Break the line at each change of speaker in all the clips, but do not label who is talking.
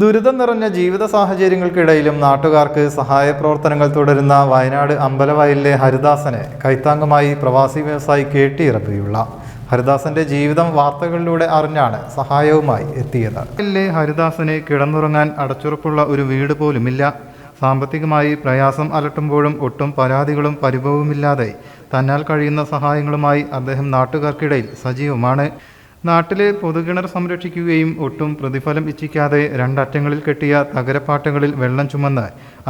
ദുരിതം നിറഞ്ഞ ജീവിത സാഹചര്യങ്ങൾക്കിടയിലും നാട്ടുകാർക്ക് സഹായ പ്രവർത്തനങ്ങൾ തുടരുന്ന വയനാട് അമ്പലവയലിലെ ഹരിദാസനെ കൈത്താങ്ങുമായി പ്രവാസി വ്യവസായി കെ ഹരിദാസന്റെ ജീവിതം വാർത്തകളിലൂടെ അറിഞ്ഞാണ് സഹായവുമായി എത്തിയത്. അല്ലെ ഹരിദാസന് കിടന്നുറങ്ങാൻ അടച്ചുറപ്പുള്ള ഒരു വീട് പോലുമില്ല. സാമ്പത്തികമായി പ്രയാസം അലട്ടുമ്പോഴും ഒട്ടും പരാതികളും പരിഭവവുമില്ലാതെ തന്നാൽ കഴിയുന്ന സഹായങ്ങളുമായി അദ്ദേഹം നാട്ടുകാർക്കിടയിൽ സജീവമാണ്. നാട്ടിലെ പൊതുകിണർ സംരക്ഷിക്കുകയും ഒട്ടും പ്രതിഫലം ഇച്ഛിക്കാതെ രണ്ടറ്റങ്ങളിൽ കെട്ടിയ തകരപ്പാട്ടങ്ങളിൽ വെള്ളം ചുമന്ന്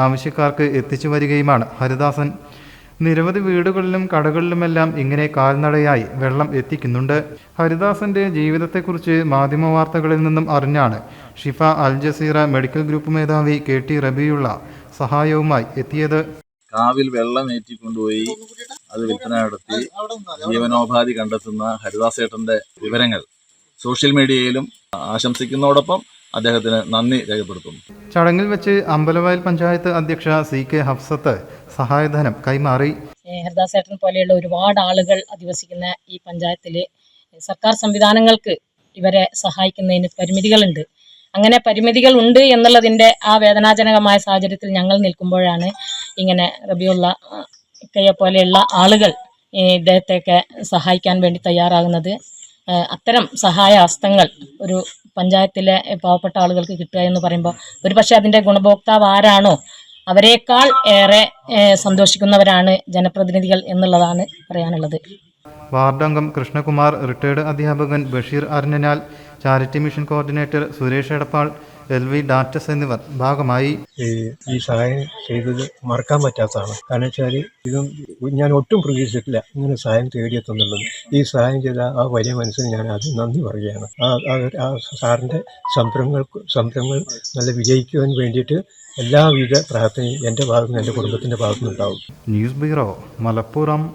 ആവശ്യക്കാർക്ക് എത്തിച്ചു വരികയുമാണ് ഹരിദാസൻ. നിരവധി വീടുകളിലും കടകളിലുമെല്ലാം ഇങ്ങനെ കാൽനടയായി വെള്ളം എത്തിക്കുന്നുണ്ട്. ഹരിദാസന്റെ ജീവിതത്തെക്കുറിച്ച് മാധ്യമ വാർത്തകളിൽ നിന്നും അറിഞ്ഞാണ് Shifa Al Jazeera medical group മേധാവി കെ ടി റബിയുള്ള സഹായവുമായി എത്തിയത്.
കാവിൽ വെള്ളം ഏറ്റിക്കൊണ്ടുപോയി. അത് വിൽപ്പന നടത്തി ജീവനോപാധി കണ്ടെത്തുന്ന ഹരിദാസേട്ടന്റെ വിവരങ്ങൾ സോഷ്യൽ മീഡിയയിലും ആശംസിക്കുന്നതോടൊപ്പം അദ്ദേഹത്തിന് നന്ദി രേഖപ്പെടുത്തുന്നു.
ചടങ്ങിൽ വെച്ച് അമ്പലവയൽ പഞ്ചായത്ത് അധ്യക്ഷ സി കെ ഹഫ്സത്ത് സഹായധനം കൈമാറി.
ഹരിദാസേട്ടൻ പോലെയുള്ള ഒരുപാട് ആളുകൾ അധിവസിക്കുന്ന ഈ പഞ്ചായത്തിലെ സർക്കാർ സംവിധാനങ്ങൾക്ക് ഇവരെ സഹായിക്കുന്നതിന് പരിമിതികളുണ്ട്. അങ്ങനെ പരിമിതികൾ ഉണ്ട് എന്നുള്ളതിന്റെ ആ വേദനാജനകമായ സാഹചര്യത്തിൽ ഞങ്ങൾ നിൽക്കുമ്പോഴാണ് ഇങ്ങനെ റബിയുള്ള ഇക്കയെ പോലെയുള്ള ആളുകൾ ഇദ്ദേഹത്തെയൊക്കെ സഹായിക്കാൻ വേണ്ടി തയ്യാറാകുന്നത്. അത്തരം സഹായ ഹസ്തങ്ങൾ ഒരു പഞ്ചായത്തിലെ പാവപ്പെട്ട ആളുകൾക്ക് കിട്ടുക എന്ന് പറയുമ്പോൾ ഒരു പക്ഷേ അതിന്റെ ഗുണഭോക്താവ് ആരാണോ അവരെക്കാൾ ഏറെ സന്തോഷിക്കുന്നവരാണ് ജനപ്രതിനിധികൾ എന്നുള്ളതാണ് പറയാനുള്ളത്.
വാർഡംഗം കൃഷ്ണകുമാർ റിട്ടയേർഡ് അധ്യാപകൻ Basheer അറിഞ്ഞനാൽ charity mission coordinator Suresh Edappal L V ഡാറ്റസ് എന്നിവർ ഭാഗമായി
ഈ സഹായം ചെയ്തത് മറക്കാൻ പറ്റാത്തതാണ്. കാരണം വെച്ചാൽ ഇതും ഞാൻ ഒട്ടും പ്രതീക്ഷിച്ചിട്ടില്ല ഇങ്ങനെ സഹായം തേടിയെത്തുന്നുള്ളത്. ഈ സഹായം ചെയ്ത ആ വലിയ മനസ്സിന് ഞാൻ ആദ്യം നന്ദി പറയുകയാണ്. ആ സാറിന്റെ സംരംഭങ്ങൾ സംരംഭങ്ങൾ നല്ല വിജയിക്കുവാൻ വേണ്ടിയിട്ട് എല്ലാവിധ പ്രാർത്ഥനയും എന്റെ ഭാഗത്തുനിന്ന് എന്റെ കുടുംബത്തിന്റെ ഭാഗത്തുനിന്നുണ്ടാവും.
News bureau Malappuram.